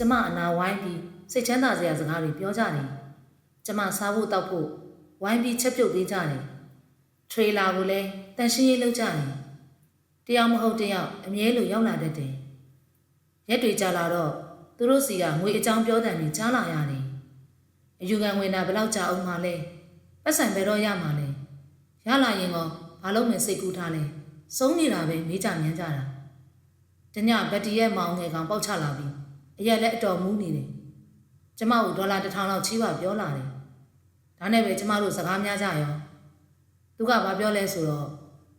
တိုင်းကလည်းကျမအနာဝိုင်းပြီးစိတ်ချမ်းသာစရာစကားတွေပြောကြတယ်ကျမစားဖို့တောက်ဖို့ဝိုင်းပြီးချက်ပြုတ်ပေးကြတယ်ထရေလာကိုလည်းတန်ရှင်းရေးလုပ်ကြတယ်တယောက်မဟုတ်တယောက်အမြဲလိုရောက်လာတတ်တယ်ရက်တွေကြာလာတော့သူတို့စီကငွေအကြောင်းပြောတယ်နဲ့ကြားလာရတယ်အယူခံဝင်တာဘယ်လောက်ကြာအောင်မှလဲပတ်စံဘယ်တော့ရမှာလဲရလာရင်ကောဘာလို့မစိတ်ကူးထားလဲစုံးနေတာပဲမေးကြမြန်းကြတာတညဘက်တီရဲ့မောင်ငယ်ကောင်ပေါက်ချလာပြီး အရက်လည်းအတော်မူးနေတယ်ကျမတို့ဒေါ်လာတစ်ထောင်လောက်ချီးပါပြောလာတယ်ဒါနဲ့ပဲကျမတို့စကားများကြရောသူကဘာပြောလဲဆိုတော့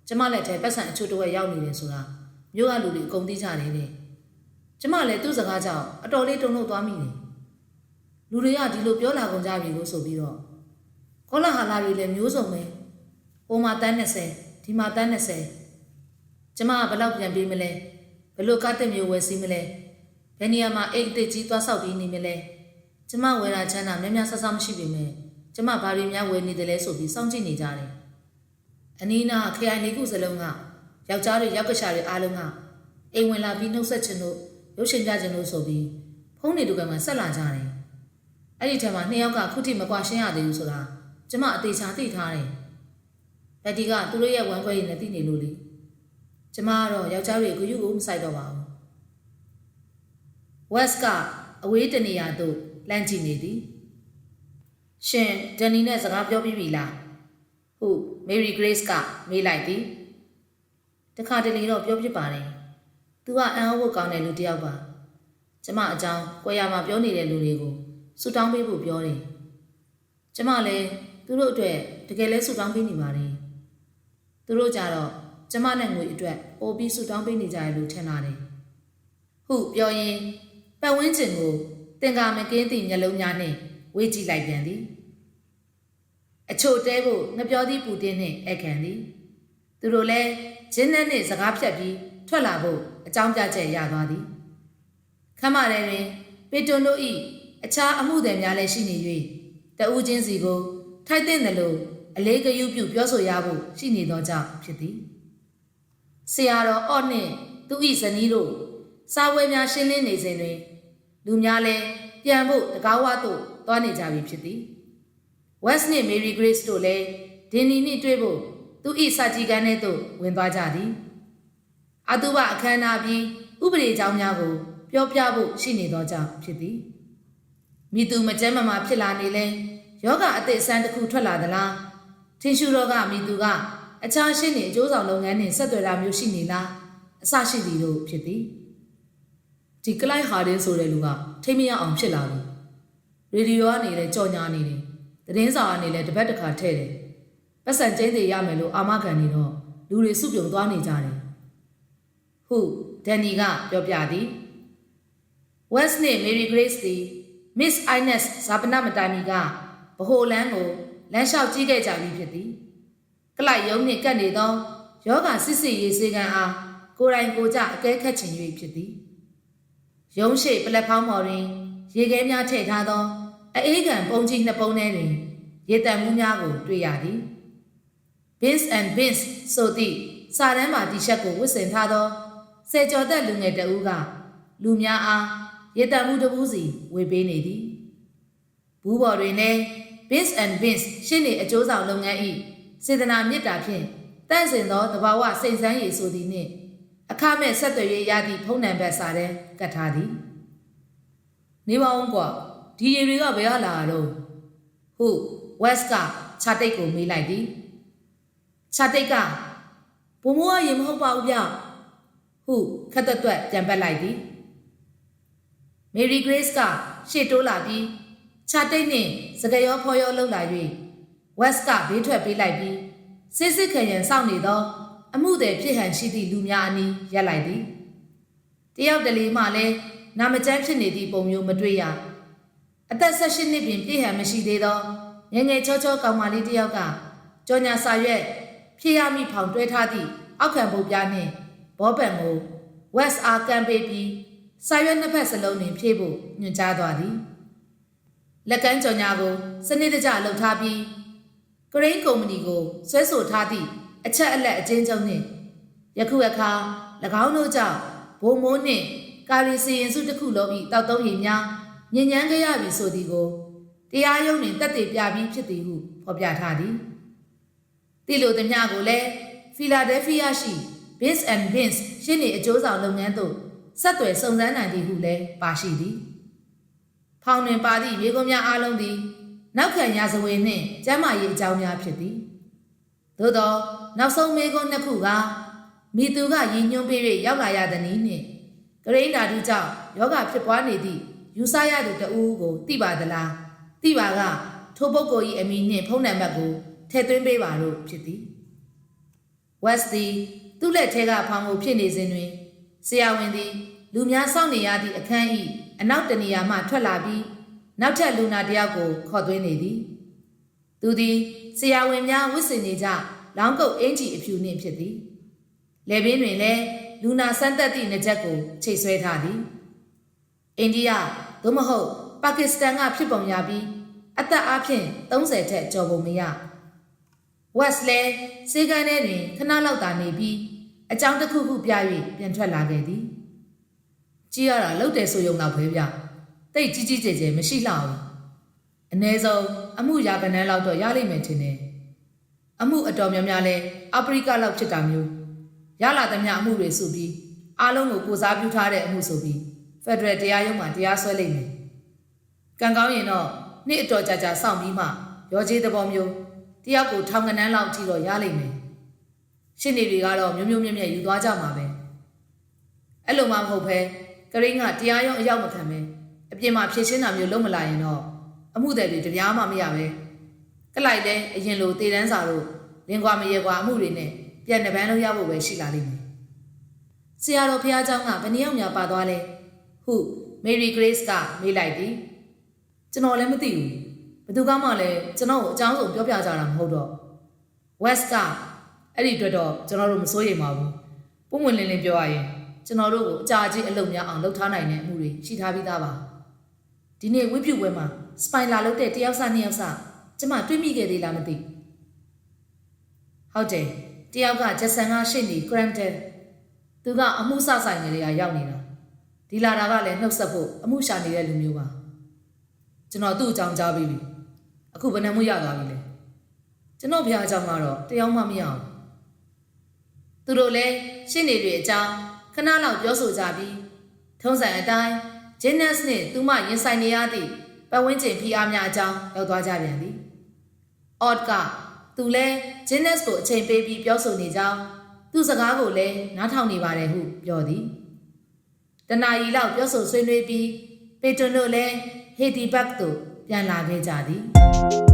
ကျမလက်ထဲပတ်စံအချို့တစ်ဝက်ရောက်နေတယ်ဆိုတာမြို့ကလူတွေအကုန်သိကြတယ်တဲ့ကျမလည်းသူ့စကားကြောင့်အတော်လေးတုန်လှုပ်သွားမိတယ်လူတွေကဒီလိုပြောလာကုန်ကြပြီလို့ဆိုပြီးတော့ကောလာဟာလာတွေလည်းမျိုးစုံပဲဟိုမှာတန်း20ဒီမှာတန်း20ကျမကဘယ်လောက်ပြန်ပေးမလဲဘယ်လိုကားတက်မျိုးဝယ်စီးမလဲ ဘယ်နေရာမှာအိတ်အစ်ကြီးသွားဆောက်ပြီးနေမလဲကျမဝယ်တာချမ်းသာများများဆဆမရှိပေမဲ့ကျမဘာတွေများဝယ်နေတယ်လဲဆိုပြီးစောင့်ကြည့်နေကြတယ်အနီးနားခရိုင်လေးခုစလုံးကယောက်ျားတွေရောက်ကရှာတွေအားလုံးကအိမ်ဝင်လာပြီးနှုတ်ဆက်ခြင်းတို့ရုပ်ရှင်ကြခြင်းတို့ဆိုပြီးဖုန်းတွေတူကမှဆက်လာကြတယ်အဲ့ဒီထဲမှာနှစ်ယောက်ကခုထိမကွာရှင်းရသေးဘူးဆိုတာကျမအသေးချာသိထားတယ်ဘက်တီကသူတို့ရဲ့ဝမ်းခွဲရည်နဲ့သိနေလို့လေကျမကတော့ယောက်ျားတွေကိုယူကိုမဆိုင်တော့ပါဘူး West ကအဝေးတနေရာသို့လမ်းကြည့်နေသည်ရှင်ဒန်နီနဲ့စကားပြောပြီးပြီလားဟု Mary Grace ကမေးလိုက်သည်တခါတလေတော့ပြောဖြစ်ပါတယ်သူကအံ့ဩဖို့ကောင်းတဲ့လူတစ်ယောက်ပါကျမအကြောင်းကြွယ်ရမှာပြောနေတဲ့လူတွေကိုဆူတောင်းပေးဖို့ပြောတယ်ကျမလည်းသူတို့အတွက်တကယ်လဲဆူတောင်းပေးနေပါတယ်သူတို့ကြတော့ကျမနဲ့ငွေအတွက်ပို့ပြီးဆူတောင်းပေးနေကြရလို့ထင်လာတယ်ဟုပြောရင် ပတ်ဝန်းကျင်ကိုတင်ကာမကင်းသည့်မျက်လုံးများနှင့်ဝေးကြည့်လိုက်ပြန်သည်အချို့တဲကိုငပြောသည့်ပူတင်းနှင့်အခန့်သည်သူတို့လည်းဂျင်းနဲ့နှင့်စကားဖြတ်ပြီးထွက်လာဖို့အကြောင်းပြချက်ရသွားသည်ခမ်းမထဲတွင်ပေတွန်တို့၏အခြားအမှုသည်များလည်းရှိနေ၍တဦးချင်းစီကိုထိုက်တဲ့သလိုအလေးဂရုပြုပြောဆိုရဖို့ရှိနေသောကြောင့်ဖြစ်သည်ဆရာတော်အော့နှင့်သူ၏ဇနီးတို့စာဝဲများရှင်းလင်းနေစဉ်တွင် လူများလည်းပြန်ဖို့တကားဝသို့သွားနေကြပြီဖြစ်သည် West နှင့် Mary Grace တို့လည်းဒင်နီနှင့်တွေ့ဖို့သူ၏စာကြည့်ကန်းထဲသို့ဝင်သွားကြသည်အတုပအခမ်းအနားပြီးဥပဒေကြောင်းများကိုပြောပြဖို့ရှိနေသောကြောင့်ဖြစ်သည်မိသူမကျမ်းမမာဖြစ်လာနေလဲယောဂအသစ်အစမ်းတစ်ခုထွက်လာသလားထင်ရှုတော့ကမိသူကအခြားရှင်းနေအကျိုးဆောင်လုပ်ငန်းနှင့်ဆက်သွယ်တာမျိုးရှိနေလားအစရှိသည်တို့ဖြစ်သည် ဒီကလိုက်ဟာဒင်းဆိုတဲ့လူကထိမ့်မရအောင်ဖြစ်လာပြီရေဒီယိုကနေလည်းကြော်ညာနေတယ်သတင်းစာကနေလည်းတပတ်တစ်ခါထည့်တယ်ပတ်စံကျင်းသေးရမယ်လို့အာမခံနေတော့လူတွေစုပြုံသွားနေကြတယ်ဟုဒန်နီကပြောပြသည် West နဲ့ Mary Grace သည် Miss Ines ဇာပနမတိုင်မီကဗဟိုလန်းကိုလမ်းလျှောက်ကြည့်ခဲ့ကြပြီဖြစ်သည်ကလိုက်ယုံနှင့်ကပ်နေသောယောဂစစ်စစ်ရေးစေကံအားကိုယ်တိုင်ကိုယ်ကြအကဲခတ်ချင်၍ဖြစ်သည် ရုံးရှိပလက်ဖောင်းပေါ်တွင် ရေခဲများထည့်ထားသောအေးကန်ပုံကြီးနှစ်ပုံထဲတွင်ရေတံမှုများကိုတွေ့ရသည် Bins and Bins ဆိုသည့်စာတန်းပါတီရှပ်ကိုဝတ်ဆင်ထားသောဆယ်ကျော်သက်လူငယ်တဦးကလူများအားရေတံမှုတစ်ပူးစီဝေပေးနေသည်ဘူးပေါ်တွင်လည်း Bins and Bins ရှင်းနေအကျိုးဆောင်လုပ်ငန်း၏စေတနာမေတ္တာဖြင့်တန့်စင်သောသဘာဝစိတ်ဆန်းရည်ဆိုသည်နှင့် အခမဲ့ဆက်သွယ်ရေးရသည့်ဖုန်းနံပါတ်စာတန်းကတ်ထားသည်နေပါအောင်ကွာဒီရေတွေကဘယ်ကလာတော့ဟု West ကခြာတိတ်ကိုမေးလိုက်သည်ခြာတိတ်ကဘုံမိုးကရေမဟုတ်ပါဘူးဗျဟုခက်တွတ်တွတ်ပြန်ပတ်လိုက်သည် Mary Grace ကရှေ့တိုးလာပြီးခြာတိတ်နှင့်စကရောဖော်ရောလှုပ်လာ၍ West ကဘေးထွက်ပေးလိုက်ပြီးစစ်စစ်ခံရန်စောင့်နေသော အမှုသည်ဖြစ်ဟန်ရှိသည့်လူများအနီးရက်လိုက်သည်တယောက်တလေမှလည်းနာမကျန်းဖြစ်နေသည့်ပုံမျိုးမတွေ့ရအသက်၁၈နှစ်ပင်ပြည့်ဟန်မရှိသေးသောငယ်ငယ်ချောချောကောင်မလေးတယောက်ကကြောညာစာရွက်ဖြည့်ရမိဖောင်တွဲထားသည့်အောက်ခံပုတ်ပြားနှင့်ဘောပန်ကို West အားကန်ပေးပြီးစာရွက်နှစ်ဖက်စလုံးတွင်ဖြည့်ဖို့ညွှန်ကြားသွားသည်လက်ကမ်းကြောညာကိုစနစ်တကျလှုပ်ထားပြီးကရိန်းကုမ္ပဏီကိုဆွဲဆိုထားသည့် အချက်အလက်အချင်းချုပ်နှင့်ယခုအခါ၎င်းတို့ကြောင့်ဘုံမိုးနှင့်ကကာရီစီရင်စုတစ်ခုလုံး၏တောက်သုံးရည်များညဉ့်ညမ်းခဲ့ရပြီဆိုသည်ကိုတရားရုံးတွင်တက်တည်ပြပြီးဖြစ်သည်ဟုဖော်ပြထားသည်တိလိုသည်များကိုလည်းဖီလာဒဲဖီးယားရှိ Bins and Bins ရှင်းနေအကျိုးဆောင်လုပ်ငန်းသို့ဆက်သွယ်စုံစမ်းနိုင်သည်ဟုလည်းပါရှိသည်ဖောင်တွင်ပါသည့်ရေကုန်များအားလုံးသည်နောက်ခံရာဇဝင်နှင့်ကျမ်းမာရေးအကြောင်းများဖြစ်သည် သို့သောနောက်ဆုံးမေကွန်းနှစ်ခုကမိသူကရည်ညွှန်းပေး၍ရောက်လာရသည်နည်းနှင့်ဂရိန်းဓာတုကြောင့်ယောဂဖြစ်ပွားနေသည့်ယူဆရသူတဦးကိုသိပါသလားသိပါကထိုပုဂ္ဂိုလ်၏အမည်နှင့်ဖုန်းနံပါတ်ကိုထည့်သွင်းပေးပါလို့ဖြစ်သည် West သည်သူ့လက်ထဲကဖောင်ကိုဖြစ်နေစဉ်တွင်ဆရာဝန်သည် လူများစောင့်နေရသည့်အခန်း၏အနောက်တနေရာမှထွက်လာပြီးနောက်ထပ်လူနာတစ်ယောက်ကိုခေါ်သွင်းနေသည် သူသည်ဆရာဝန်များဝတ်ဆင်နေကြလောင်းကုတ်အင်ကြီးအဖြူနှင့်ဖြစ်သည်လေပင်တွင်လည်းလူနာဆန်းသက်သည့်နှစ်ချက်ကိုချိတ်ဆွဲထားသည်အိန္ဒိယသို့မဟုတ်ပါကစ္စတန်ကဖြစ်ပုံရပြီးအသက်အားဖြင့်30ထက်ကျော်ပုံမရ West လဲစေကန်ထဲတွင်ခဏလောက်သာနေပြီးအကြောင်းတစ်ခုခုပြ၍ပြန်ထွက်လာခဲ့သည်ကြည့်ရတာလှုပ်တယ်ဆိုရုံတော့ပဲဗျတိတ်ကြီးကြီးကျယ်ကျယ်မရှိလှဘူးအ ਨੇ ဆုံး အမှုရာကနန်းလောက်တော့ရလိမ့်မယ်ထင်တယ်အမှုအတော်များများလဲအာဖရိကလောက်ဖြစ်တာမျိုးရလာသမျှအမှုတွေစုပြီးအားလုံးကိုကိုစားပြုထားတဲ့အမှုဆိုပြီးဖက်ဒရယ်တရားရုံးမှာတရားစွဲလိမ့်မယ်ကံကောင်းရင်တော့နေ့အတော်ကြာကြာစောင့်ပြီးမှရောချေးသဘောမျိုးတယောက်ကိုထောင်ကနန်းလောက်ကြည့်တော့ရလိမ့်မယ်ရှင်းနေတွေကတော့မျိုးမျိုးမြက်မြက်ယူသွားကြမှာပဲအဲ့လိုမှမဟုတ်ပဲကရင်းကတရားရုံးအရောက်မခံပဲအပြင်မှာဖြည့်ရှင်းတာမျိုးလုံးမလာရင်တော့ အမှုတွေတွေတရားမှမရပဲကလိုက်လဲအရင်လိုတည်တန်းစာတို့လင်ကွာမရေကွာအမှုတွေနဲ့ပြန်နှပန်းလို့ရဖို့ပဲရှိလာလိမ့်မယ်ဆရာတော်ဖះเจ้าကဘယ်နည်းအောင်များပါသွားလဲဟုမေရီဂရေးစ်ကမေးလိုက်သည်ကျွန်တော်လည်းမသိဘူးဘယ်သူကမှလည်းကျွန်တော်ကိုအကြောင်းစုံပြောပြကြတာမဟုတ်တော့ West ကအဲ့ဒီအတွက်တော့ကျွန်တော်တို့မစိုးရိမ်ပါဘူးပုံဝင်လင်းလင်းပြောရရင်ကျွန်တော်တို့ကိုအကြာကြီးအလုပ်များအောင်လုပ်ထားနိုင်တဲ့အမှုတွေရှိထားပြီးသားပါဒီနေ့ဝိပြုတ်ပွဲမှာ စပိုင်လာလုပ်တဲ့တယောက်စနှစ်ယောက်စကျမတွေးမိခဲ့သေးလားမသိဟုတ်တယ်တယောက်ကဂျက်ဆန်ကရှိနေဂရမ်တယ်သူကအမှုစဆိုင်ငယ်တွေကရောက်နေတာဒီလာတာကလည်းနှုတ်ဆက်ဖို့အမှုရှာနေတဲ့လူမျိုးပါကျွန်တော်သူ့အကြောင်းကြားပြီးပြီအခုဘယ်နှမှုရသွားပြီလဲကျွန်တော်ဘုရားအကြောင်းကတော့တယောက်မှမရအောင်သူတို့လည်းရှင်းနေတွေအကြောင်းခဏလောက်ပြောဆိုကြပြီးထုံးစံအတိုင်းဂျင်းနက်စ်နဲ့သူမရင်ဆိုင်နေရသည့် ပတ်ဝန်းကျင်ဖိအားများအကြောင်းရောက်သွားကြပြန်သည်အော့ကသူလဲဂျင်းနက်စ်ကိုအချိန်ပေးပြီးပြောဆိုနေကြောင်းသူ့စကားကိုလည်းနားထောင်နေပါတယ်ဟုပြောသည်တနာရီလောက်ပြောဆိုဆွေးနွေးပြီးပေတွန်တို့လည်းဟေတီဘတ်သို့ပြန်လာခဲ့ကြသည်